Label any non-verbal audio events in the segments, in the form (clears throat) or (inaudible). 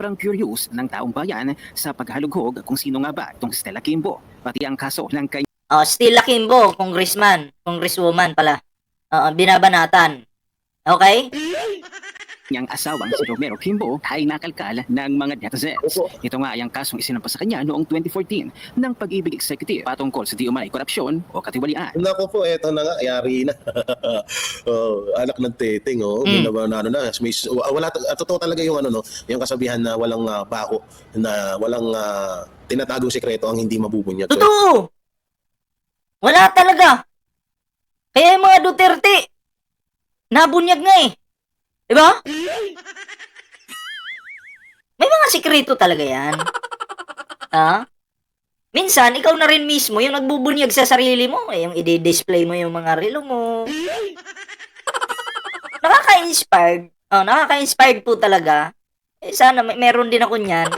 Parang curious ng taong bayan sa paghalughog kung sino nga ba itong Stella Kimbo. Pati ang kaso ng kanyang Oh, Stella Kimbo, congressman, congresswoman pala. Oo, binabanatan. Okay? Asawang si Romero Kimbo ay nakalkal ng mga netizens. Ito nga ay ang kasong isinampa sa kanya noong 2014 ng pag-ibig executive patungkol sa di umay korupsyon o katiwalian. Nako po, eto na nga, yari na. (laughs) oh, anak ng teteng, oh. Mm. Mm. Na, ano na, may, wala, ah, totoo talaga yung ano, no, yung kasabihan na walang uh, bako, na walang ah, tinatagong sekreto ang hindi mabubunyag. So, Totoo! Wala talaga. Kaya yung mga Duterte, nabunyag nga eh. Diba? May mga sikreto talaga yan. Ha? Minsan, ikaw na rin mismo yung nagbubunyag sa sarili mo. Eh, yung i-display mo yung mga relo mo. Nakaka-inspired. Oh, nakaka-inspired po talaga. Eh, sana may, meron din ako niyan.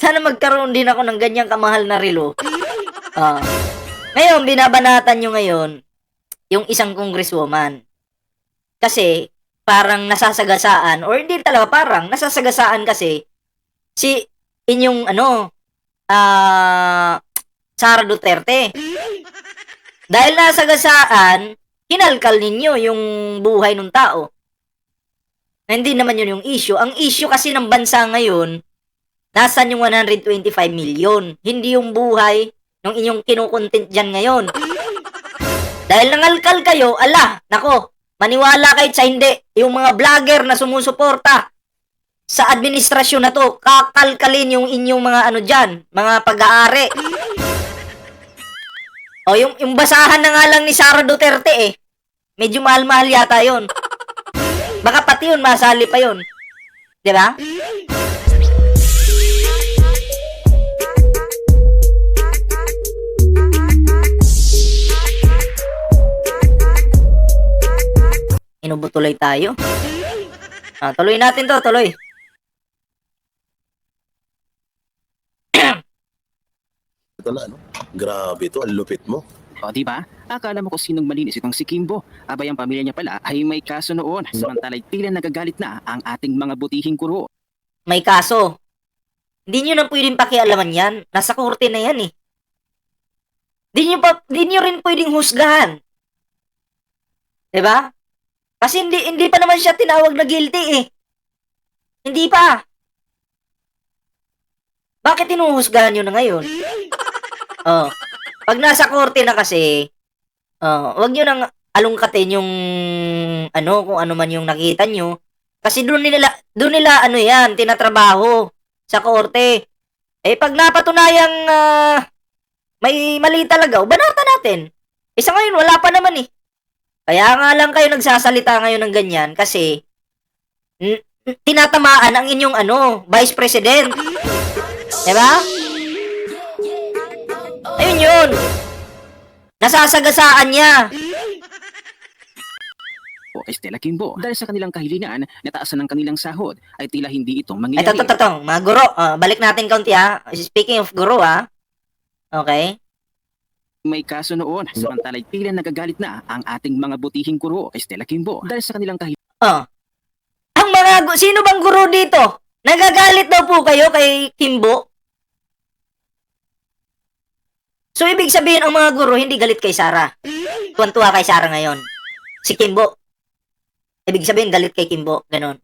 Sana magkaroon din ako ng ganyang kamahal na relo. Ah. ngayon, binabanatan nyo ngayon yung isang congresswoman. Kasi, parang nasasagasaan, or hindi talaga parang, nasasagasaan kasi, si inyong, ano, ah, Sara Duterte. Dahil nasagasaan, kinalkal ninyo yung buhay ng tao. Na Hindi naman yun yung issue. Ang issue kasi ng bansa ngayon, nasan yung 125 million? Hindi yung buhay ng inyong kinukontent dyan ngayon. Dahil nangalkal kayo, ala, nako, maniwala kayo sa hindi. Yung mga vlogger na sumusuporta sa administrasyon na to, kakalkalin yung inyong mga ano dyan, mga pag-aari. O, yung, yung basahan na nga lang ni Sara Duterte eh. Medyo mahal-mahal yata yon. Baka pati yun, masali pa yun. Di ba? Inubo tuloy tayo. Ah, tuloy natin to, tuloy. (clears throat) ito na, ano? Grabe to, ang lupit mo. O di ba? Akala mo kung sinong malinis itong si Kimbo. Abay ang pamilya niya pala ay may kaso noon. Samantala'y tila nagagalit na ang ating mga butihing kuro. May kaso. Hindi nyo na pwedeng pakialaman yan. Nasa korte na yan eh. Di nyo, pa, di nyo rin pwedeng husgahan. 'Di ba? Kasi hindi, hindi pa naman siya tinawag na guilty eh. Hindi pa. Bakit tinuhusgahan nyo na ngayon? (laughs) Oh. Pag nasa korte na kasi, oh, wag nyo nang alungkatin yung ano, kung ano man yung nakita nyo. Kasi doon nila, doon nila ano yan, tinatrabaho sa korte. Eh pag napatunayang ah, may mali talaga, o banata natin. Isa ngayon, wala pa naman eh. Kaya nga lang kayo nagsasalita ngayon ng ganyan kasi tinatamaan ang inyong ano, Vice President. Diba? Ayun yun. Nasasagasaan niya. O kay Stella Kimbo. Dahil sa kanilang kahilingan na taasan ng kanilang sahod ay tila hindi ito mangyayari. ito, ito, ito. Mga guro. ah, balik natin kaunti ha. Speaking of guro ha. Okay? May kaso noon. Samantala'y tila nagagalit na ang ating mga butihing kuro kay Stella Kimbo. Dahil sa kanilang kahilingan Oh. Ang mga, gu- sino bang guro dito? Nagagalit daw po kayo kay Kimbo? So, ibig sabihin, ang mga guro hindi galit kay Sara. Tuwan-tuwa kay Sara ngayon. Si Kimbo. Ibig sabihin, galit kay Kimbo. Ganon.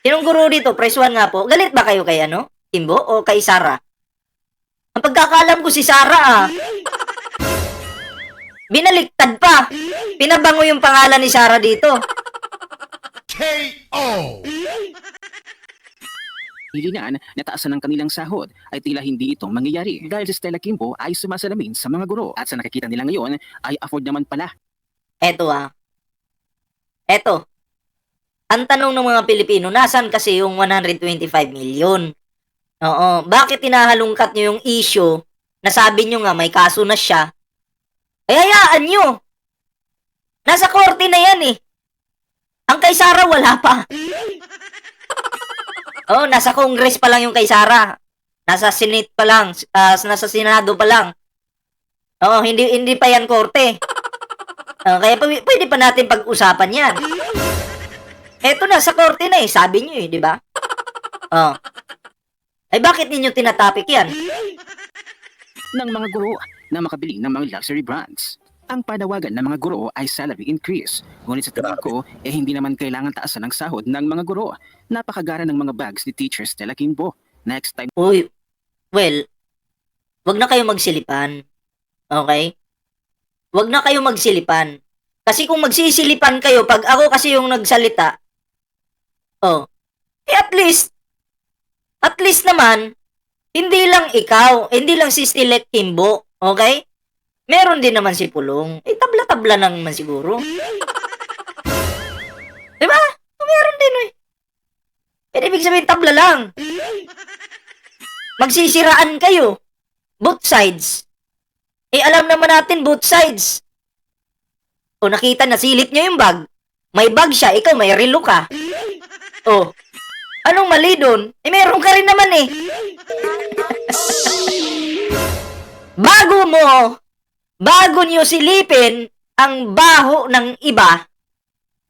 Sinong guro dito? Press 1 nga po. Galit ba kayo kay ano? Kimbo o kay Sara? Ang pagkakalam ko si Sara ah. Binaliktad pa. Pinabango yung pangalan ni Sara dito. KO. kahilingan na taasan ng kanilang sahod ay tila hindi ito mangyayari. Dahil si Stella Kimbo ay sumasalamin sa mga guro. At sa nakikita nila ngayon ay afford naman pala Eto ah. Eto. Ang tanong ng mga Pilipino, nasan kasi yung 125 million? Oo. Bakit tinahalungkat nyo yung issue na sabi nyo nga may kaso na siya? Ay hayaan nyo. Nasa korte na yan eh. Ang kay Sara wala pa. (laughs) Oh, nasa Congress pa lang yung kay Sara. Nasa Senate pa lang, ah, nasa Senado pa lang. Oo, hindi hindi pa yan korte. Ah, kaya pwede pa natin pag-usapan yan. Eto na, sa korte na eh. Sabi nyo eh, di ba? Oh. Ay bakit ninyo tinatapik yan? ng mga guro na makabili ng mga luxury brands. Ang panawagan ng mga guro ay salary increase. Ngunit sa tingin ko, eh hindi naman kailangan taasan ang sahod ng mga guro. Napakagara ng mga bags ni Teacher Stella Kimbo. Next time Uy, well, wag na kayo magsilipan. Okay? Wag na kayo magsilipan. Kasi kung magsisilipan kayo, pag ako kasi yung nagsalita, oh, eh at least, at least naman, hindi lang ikaw, hindi lang si Stilet Kimbo, okay? Meron din naman si Pulong. Eh, tabla-tabla na naman siguro. (laughs) Diba? Meron din eh. Eh, ibig sabihin, tabla lang magsisiraan kayo. Both sides. Eh, alam naman natin, both sides. O, nakita, nasilip niyo yung bag. May bag siya, ikaw may relo ka. O, anong mali doon? Eh, meron ka rin naman eh. bago mo, bago niyo silipin ang baho ng iba,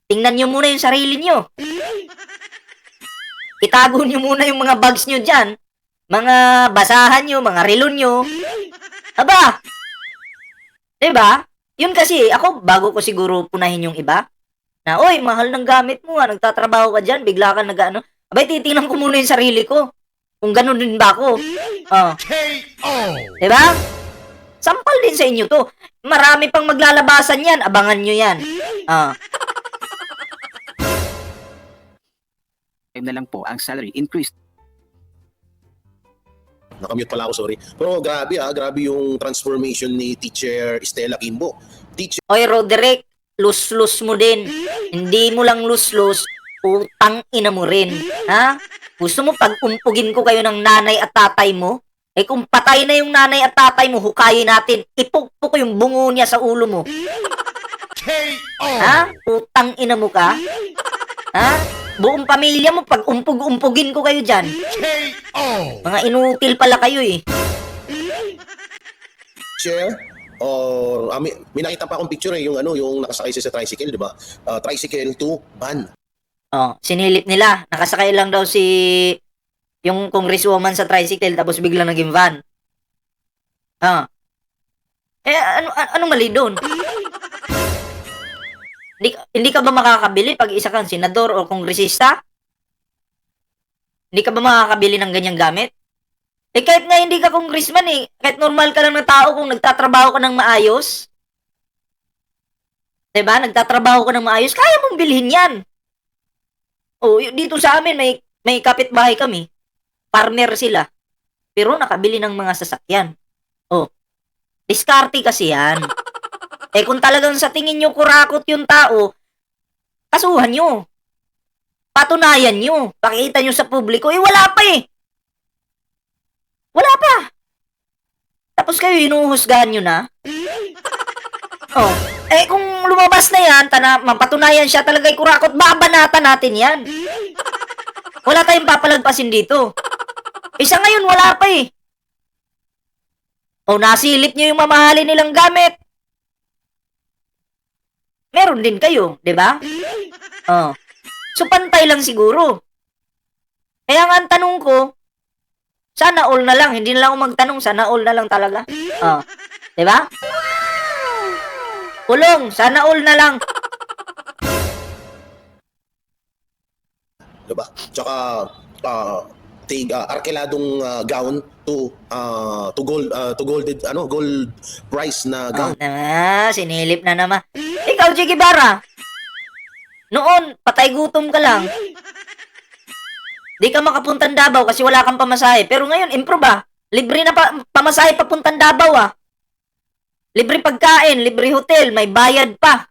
tingnan niyo muna yung sarili niyo. Itago niyo muna yung mga bags niyo dyan mga basahan nyo, mga relo nyo. Aba! Diba? Yun kasi, ako, bago ko siguro punahin yung iba, na, oy, mahal ng gamit mo, ah, nagtatrabaho ka dyan, bigla ka nag, ano, abay, titingnan ko muna yung sarili ko. Kung ganun din ba ako. Oh. Diba? Sampal din sa inyo to. Marami pang maglalabasan yan, abangan nyo yan. Ah. time na lang po ang salary increase Nakamute pala ako, sorry. Pero grabe ah, grabe yung transformation ni Teacher Stella Kimbo. Teacher Oy, Roderick, lus-lus mo din. Hindi mo lang lus-lus, utang ina mo rin. Ha? Gusto mo pag umpugin ko kayo ng nanay at tatay mo? Eh kung patay na yung nanay at tatay mo, hukayin natin. Ipukpok ko yung bungo niya sa ulo mo. Ha? Utang ina mo ka? Ha? Buong pamilya mo, pag umpug-umpugin ko kayo dyan. Mga inutil pala kayo eh. share or ah, may, may nakita pa akong picture eh, yung ano, yung nakasakay siya sa tricycle, di ba? Ah, tricycle to van. Oh, sinilip nila. Nakasakay lang daw si yung congresswoman sa tricycle tapos biglang naging van. Ah. Eh ano ano anong mali doon? Hindi, hindi ka ba makakabili pag isa kang senador o kongresista? Hindi ka ba makakabili ng ganyang gamit? Eh kahit nga hindi ka congressman eh, kahit normal ka lang na tao kung nagtatrabaho ka ng maayos. 'Di ba? Nagtatrabaho ka ng maayos, kaya mong bilhin 'yan. Oh, dito sa amin may may kapitbahay kami. Farmer sila. Pero nakabili ng mga sasakyan. Oh. Diskarte kasi 'yan. (laughs) eh kung talagang sa tingin nyo kurakot yung tao, kasuhan nyo. Patunayan nyo. Pakita nyo sa publiko. Eh wala pa eh. Wala pa. Tapos kayo hinuhusgahan nyo na. (laughs) Oh. Eh kung lumabas na yan, tana, mapatunayan siya talaga kurakot, babanatan natin yan. Wala tayong papalagpasin dito. Isa ngayon, wala pa eh. O nasilip nyo yung mamahalin nilang gamit. Meron din kayo, di ba? Oh. So pantay lang siguro. Kaya nga ang tanong ko, sana all na lang. Hindi na lang ako magtanong, sana all na lang talaga. Oh. Di ba? Pulong, sana all na lang. Diba? Tsaka, uh, tig, ah, arkeladong ah, gown to ah, to gold ah, to gold ano gold price na gown. na, sinilip na naman. Ikaw, Jiggy Barra, noon, patay gutom ka lang. Di ka makapuntang Davao kasi wala kang pamasahe. Pero ngayon, improve ah. Libre na pa, pamasahe papuntang Davao ah. Libre pagkain, libre hotel, may bayad pa.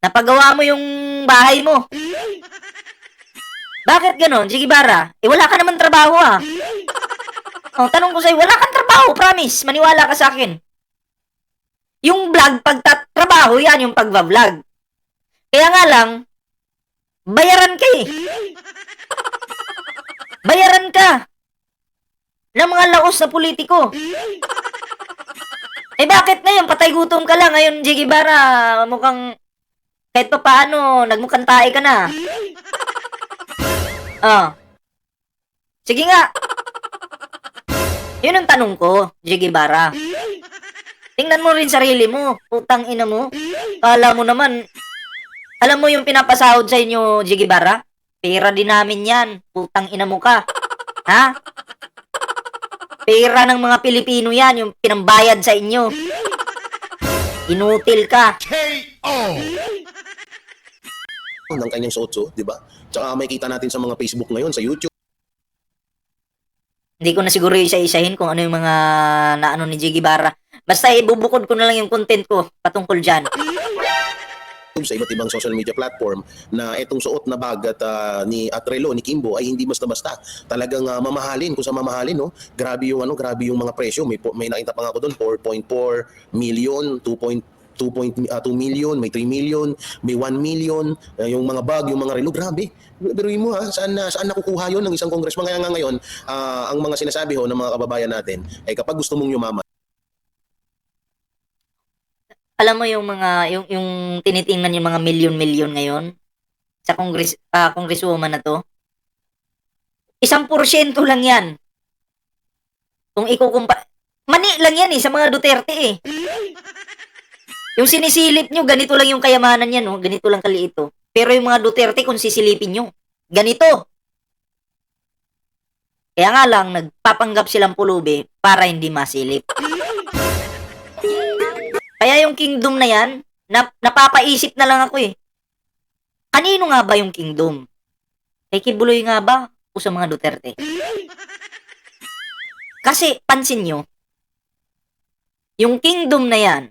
Napagawa mo yung bahay mo. Bakit ganon, Jiggy Barra? Eh, wala ka naman trabaho ah. Oh, tanong ko sa'yo, wala kang trabaho, promise. Maniwala ka sa akin. Yung vlog, pagtatrabaho, yan yung pagva-vlog. Kaya nga lang, bayaran ka eh. Bayaran ka. Ng mga laos na politiko. Eh bakit ngayon, patay gutom ka lang. Ngayon, Jiggy Bara, mukhang kahit pa paano, nagmukhang tae ka na. (laughs) Ah. Sige nga. Yun ang tanong ko, Jiggy Bara. Tingnan mo rin sarili mo, putang ina mo. Kala mo naman, alam mo yung pinapasahod sa inyo, Jiggy Bara? Pera din namin yan, putang ina mo ka. Ha? Pera ng mga Pilipino yan, yung pinambayad sa inyo. Inutil ka. ng kanyang sotso, di ba? Tsaka makikita natin sa mga Facebook ngayon, sa YouTube, Hindi ko na siguro isa-isahin kung ano yung mga naano ni Jiggy Barra. Basta ibubukod ko na lang yung content ko patungkol dyan. Sa iba't ibang social media platform na itong suot na bag at ah, ni Atrelo ni Kimbo ay hindi basta-basta. Talagang ah, mamahalin kung sa mamahalin no. Grabe yung ano, grabe yung mga presyo. May may nakita pa nga ako doon 4.4 million, 2. 2.2 ah, million, may 3 million, may 1 million, ah, yung mga bag, yung mga relo, grabe. Pero mo ha, saan, na, saan nakukuha yon ng isang congressman? Kaya nga ngayon, ah, ang mga sinasabi ho ng mga kababayan natin, ay kapag gusto mong yumaman, Alam mo yung mga, yung, yung tinitingnan yung mga milyon-milyon ngayon sa kongres, ah, congresswoman na to. Isang porsyento lang yan. Kung ikukumpa... Mani lang yan eh, sa mga Duterte eh. Yung sinisilip nyo, ganito lang yung kayamanan yan, oh. ganito lang kaliit. oh. Pero yung mga Duterte, kung sisilipin nyo, ganito. Kaya nga lang, nagpapanggap silang pulubi para hindi masilip. Kaya yung kingdom na yan, nap- napapaisip na lang ako eh. Kanino nga ba yung kingdom? Kay Kibuloy nga ba? O sa mga Duterte? Kasi, pansin nyo, yung kingdom na yan,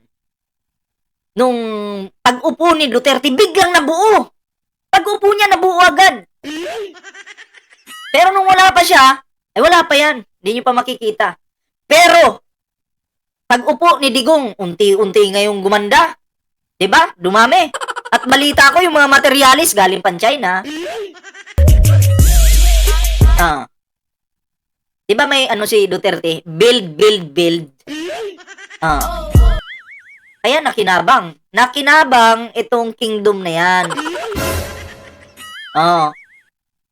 nung pag-upo ni Duterte, biglang nabuo. Pag-upo niya, nabuo agad. Pero nung wala pa siya, ay wala pa yan. Hindi nyo pa makikita. Pero, pag-upo ni Digong, unti-unti ngayong gumanda. 'Di ba? Dumami. At balita ko yung mga materialis galing pan China. Ah. 'Di ba may ano si Duterte? Build, build, build. Ah. Kaya nakinabang. Nakinabang itong kingdom na yan. Oh.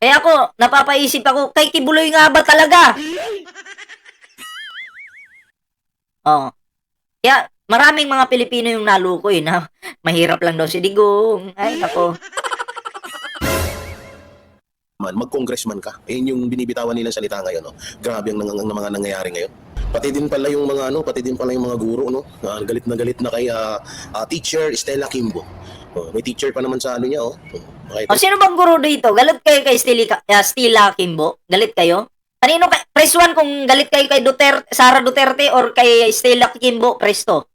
Kaya ako, napapaisip ako, kay Kibuloy nga ba talaga? Oo. Kaya maraming mga Pilipino yung naluko eh na (laughs) mahirap lang daw si Digong. Ay, nako. man, mag-congressman ka. Ayun yung binibitawan nilang salita ngayon, no. Grabe ang, nang, ang mga nangyayari ngayon. Pati din pala yung mga ano, pati din pala yung mga guro, no. Ah, galit na galit na kay ah, ah, teacher Stella Kimbo. Oh, may teacher pa naman sa ano niya, oh. Okay, O sino bang guro dito? Galit kayo kay Stila, uh, Stila Kimbo? Galit kayo? Kanino kay press 1 kung galit kayo kay Duterte, Sara Duterte or kay Stella Kimbo? Presto.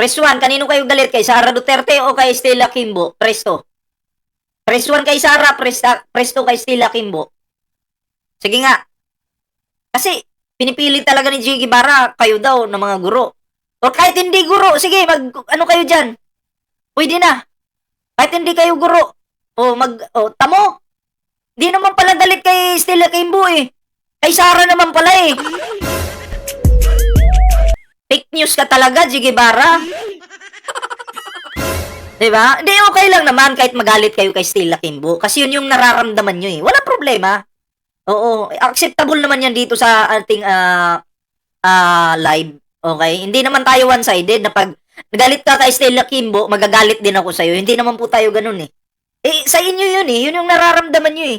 Press 1, kanino kayo galit kay Sara Duterte o kay Stella Kimbo? Presto. Press 1 kay Sara, presta, presto kay Stella Kimbo. Sige nga. Kasi pinipili talaga ni Jiggy Barra kayo daw ng mga guro. O kahit hindi guro, sige, mag ano kayo diyan? Pwede na. Kahit hindi kayo guro. O mag o tamo. Di naman pala galit kay Stella Kimbo eh. Kay Sara naman pala eh. Fake news ka talaga, Jiggy Barra. (laughs) Diba? Hindi, okay lang naman kahit magalit kayo kay Stella Kimbo. Kasi yun yung nararamdaman nyo eh. Wala problema. Oo, acceptable naman yan dito sa ating ah ah, live. Okay? Hindi naman tayo one-sided na pag nagalit ka kay Stella Kimbo, magagalit din ako sa'yo. Hindi naman po tayo ganun eh. Eh, sa inyo yun eh. Yun yung nararamdaman nyo eh.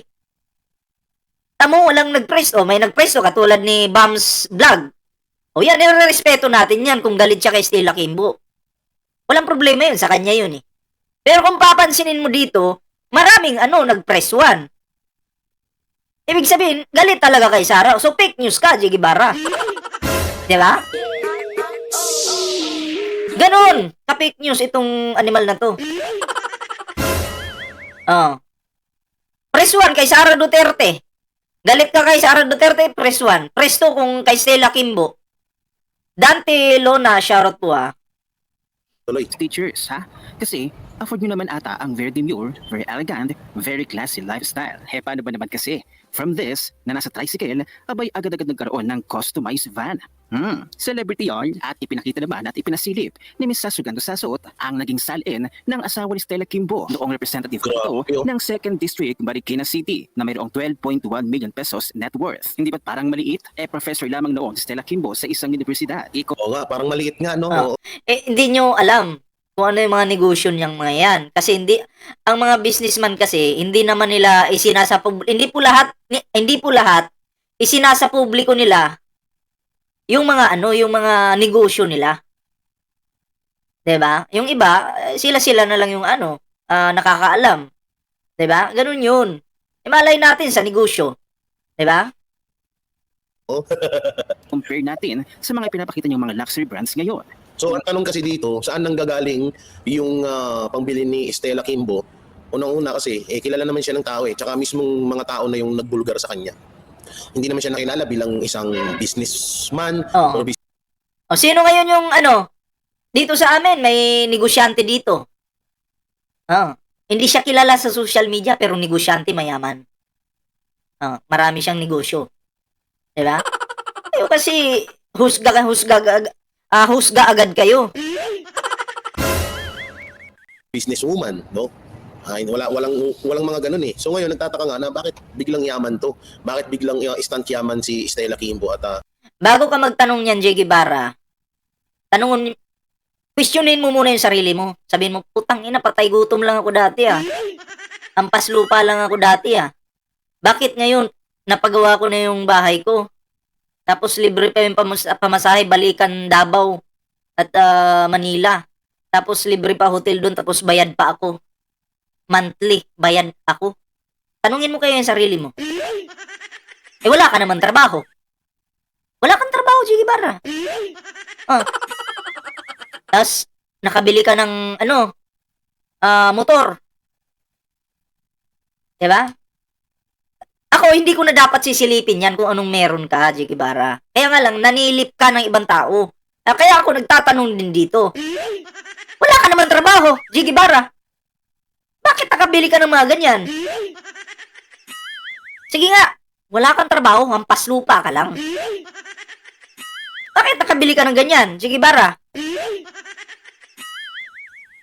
Tamo, walang nag-presto. May nag-presto katulad ni Bams Vlog. O yan, nire-respeto natin yan kung galit siya kay Stella Kimbo. Walang problema yun. Sa kanya yun eh. Pero kung papansinin mo dito, maraming ano, nag-press one. Ibig sabihin, galit talaga kay Sara. So, fake news ka, Jiggy Barra. Di ba? Ganon! Ka-fake news itong animal na to. Oh. Press 1 kay Sara Duterte. Galit ka kay Sara Duterte, press 1. Press 2 kung kay Stella Kimbo. Dante Lona, shoutout po ah. tuloy. teachers, ha? Kasi, afford nyo naman ata ang very demure, very elegant, very classy lifestyle. Eh, paano ba naman kasi? From this, na nasa tricycle, abay agad-agad nagkaroon ng customized van. Hmm, celebrity yarn at ipinakita naman at ipinasilip ni Ms. Sasugando Sasot ang naging salin ng asawa ni Stella Kimbo noong representative Grabe, ito oh. ng 2nd District, Marikina City na mayroong 12.1 million pesos net worth. Hindi ba't parang maliit? Eh professor lamang noon si Stella Kimbo sa isang universidad. Iko Oo nga, parang maliit nga, no? Ah. Eh, hindi nyo alam kung ano yung mga negosyo niyang mga yan. Kasi hindi, ang mga businessman kasi, hindi naman nila isinasa pub- hindi po lahat, ni- hindi po lahat, isinasa publiko nila yung mga ano, yung mga negosyo nila. 'Di ba? Yung iba, eh, sila-sila na lang yung ano, ah, nakakaalam. 'Di ba? Ganun 'yun. Eh, malay natin sa negosyo. 'Di ba? (laughs) compare natin sa mga pinapakita niyong mga luxury brands ngayon. So, ang tanong kasi dito, saan nang gagaling yung ah, pangbili ni Stella Kimbo? Unang-una kasi, eh, kilala naman siya ng tao eh. Tsaka mismong mga tao na yung nagbulgar sa kanya. Hindi naman siya nakilala bilang isang businessman Oo. or business O sino ngayon yung ano? Dito sa amin may negosyante dito. Ah, hindi siya kilala sa social media pero negosyante mayaman. Ah, marami siyang negosyo. 'Di ba? Kayo kasi husga husga ag- ah, husga agad kayo. businesswoman, no? Ay, wala walang walang mga ganun eh. So ngayon nagtataka nga na bakit biglang yaman to? Bakit biglang uh, instant yaman si Stella Kimbo at ah, Bago ka magtanong niyan, Jay Guevara, tanongin questionin mo muna yung sarili mo. Sabihin mo, putang ina, patay gutom lang ako dati ah. Ampas lupa lang ako dati ah. Bakit ngayon, napagawa ko na yung bahay ko? Tapos libre pa yung pamas- pamasahe, balikan Davao at ah, Manila. Tapos libre pa hotel doon, tapos bayad pa ako. Monthly, bayad ako. Tanungin mo kayo yung sarili mo. Eh wala ka naman trabaho. Wala kang trabaho, Jiggy Barra. Ah. Tapos, nakabili ka ng, ano, ah, motor. Diba? Ako, hindi ko na dapat sisilipin yan kung anong meron ka, Jiggy Barra. Kaya nga lang, nanilip ka ng ibang tao. Ah, kaya ako nagtatanong din dito. Wala ka naman trabaho, Jiggy Barra. Bakit nakabili ka ng mga ganyan? Sige nga, wala kang trabaho, hampas lupa ka lang. Bakit nakabili ka ng ganyan? Sige, Bara.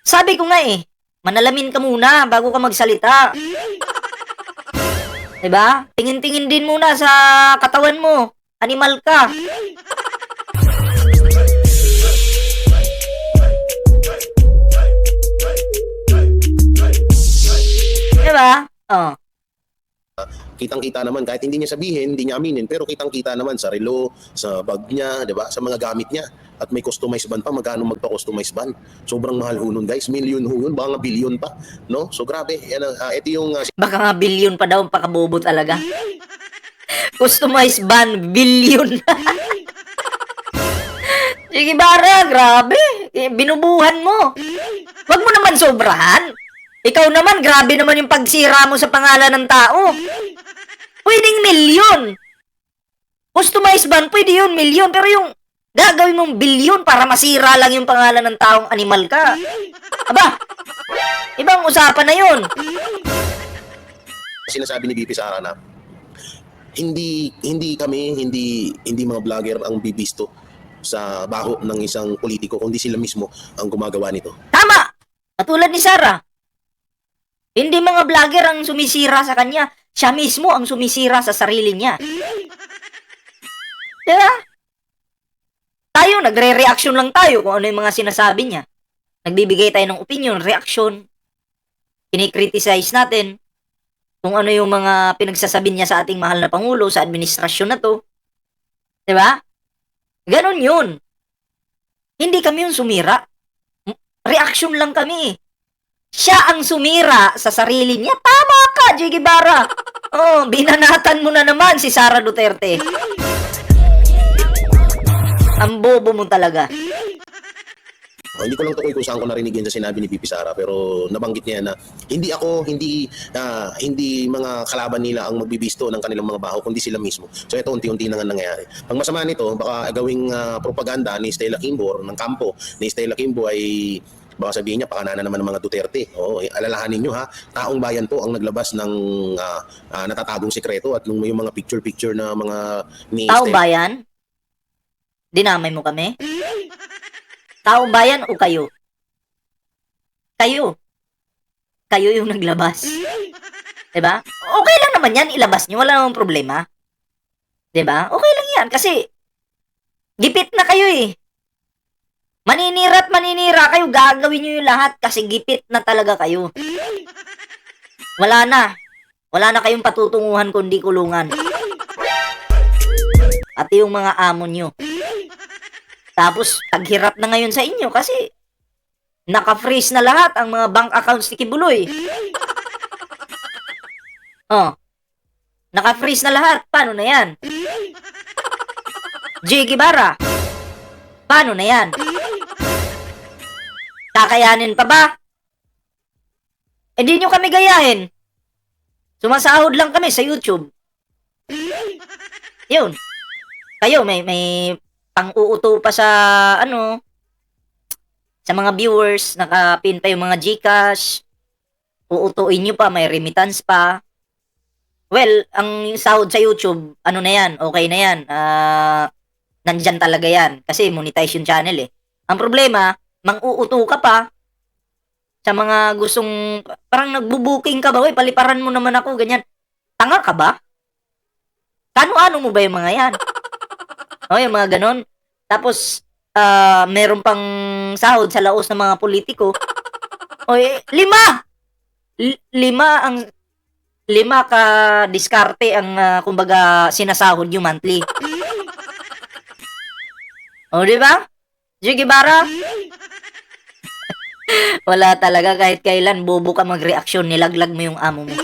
Sabi ko nga eh, manalamin ka muna bago ka magsalita. 'Di ba? Tingin-tingin din muna sa katawan mo. Animal ka. Di ba? Oh. kitang-kita naman kahit hindi niya sabihin, hindi niya aminin, pero kitang-kita naman sa relo, sa bag niya, 'di ba? Sa mga gamit niya. At may customized ban pa, magkano magpa-customized ban? Sobrang mahal ho nun, guys. Million ho yun, baka nga billion pa, no? So grabe. Yan ang, ah, ito yung ah, Baka nga billion pa daw pakabobo talaga. (laughs) Customized ban, billion. (laughs) Sige, Bara, grabe. Eh, Binubuhan mo. Huwag mo naman sobrahan. Ikaw naman, grabe naman yung pagsira mo sa pangalan ng tao. Pwedeng milyon. Customized ban, pwede yun, milyon. Pero yung gagawin mong bilyon para masira lang yung pangalan ng taong animal ka. Aba, ibang usapan na yun. sinasabi ni BP Sara na hindi hindi kami hindi hindi mga vlogger ang bibisto sa baho ng isang politiko kundi sila mismo ang gumagawa nito. Tama! Katulad ni Sarah. Hindi mga vlogger ang sumisira sa kanya. Siya mismo ang sumisira sa sarili niya. (laughs) Diba? Tayo, nagre-reaction lang tayo kung ano yung mga sinasabi niya. Nagbibigay tayo ng opinion, reaction. Kinikriticize natin kung ano yung mga pinagsasabi niya sa ating mahal na Pangulo, sa administrasyon na to. Diba? Ganon yun. Hindi kami yung sumira. Reaction lang kami. Siya ang sumira sa sarili niya. Tama ka, Jiggy Bara. Oh, binanatan mo na naman si Sara Duterte. Ang bobo mo talaga. Oh, hindi ko lang tukoy kung saan ko narinig yan sa sinabi ni BP Sara pero nabanggit niya na hindi ako hindi ah, hindi mga kalaban nila ang magbibisto ng kanilang mga baho kundi sila mismo. So ito unti-unti na nga nangyayari. Ang masama nito baka gawing ah, propaganda ni Stella Kimbo or ng kampo ni Stella Kimbo ay baka sabihin niya pakana na naman ng mga Duterte. Oo, eh, alalahanin niyo ha, taong bayan po ang naglabas ng ah, ah, natatagong sikreto at nung may mga picture-picture na mga ni Tao Stella ba yan? Dinamay mo kami? Taong bayan o kayo? Kayo. Kayo yung naglabas. 'Di ba? Okay lang naman yan, ilabas nyo. Wala namang problema. 'Di ba? Okay lang yan. Kasi, gipit na kayo eh. Maninira at maninira kayo, gagawin nyo yung lahat kasi gipit na talaga kayo. Wala na. Wala na kayong patutunguhan kundi kulungan. At yung mga amo nyo. Tapos, taghirap na ngayon sa inyo kasi naka-freeze na lahat ang mga bank accounts ni Kibuloy. Oh. Naka-freeze na lahat. Paano na yan? J. Guevara. Paano na yan? Kakayanin pa ba? Hindi nyo kami gayahin. Sumasahod lang kami sa YouTube. Yun. Kayo, may, may pang-uuto pa sa, ano, sa mga viewers, nakapin pa yung mga Gcash, uutuin nyo pa, may remittance pa. Well, ang sahod sa YouTube, ano na yan, okay na yan. Ah, nandyan talaga yan. Kasi monetize yung channel eh. Ang problema, mang-uuto ka pa sa mga gustong, parang nagbubuking ka ba, Uy, paliparan mo naman ako, ganyan. Tanga ka ba? Kano-ano mo ba yung mga yan? (laughs) O, yung mga ganon. Tapos, ah, meron pang sahod sa laos ng mga politiko. O, eh, lima! L- lima ang lima ka diskarte ang ah, kumbaga sinasahod yung monthly. (laughs) O, di ba? Sige, Bara? Wala talaga kahit kailan bobo ka magreaksyon, nilaglag mo yung amo mo.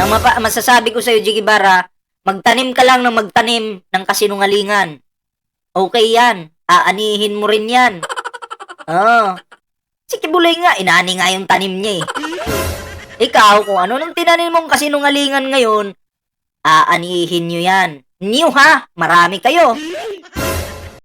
Ang mapa- masasabi ko sa'yo, Jiggy Bara, magtanim ka lang ng magtanim ng kasinungalingan. Okay yan. Aanihin mo rin yan. Oo. Si Kibuloy nga, inani nga yung tanim niya eh. Ikaw, kung ano nang tinanim mong kasinungalingan ngayon, aanihin nyo yan. New ha? Marami kayo.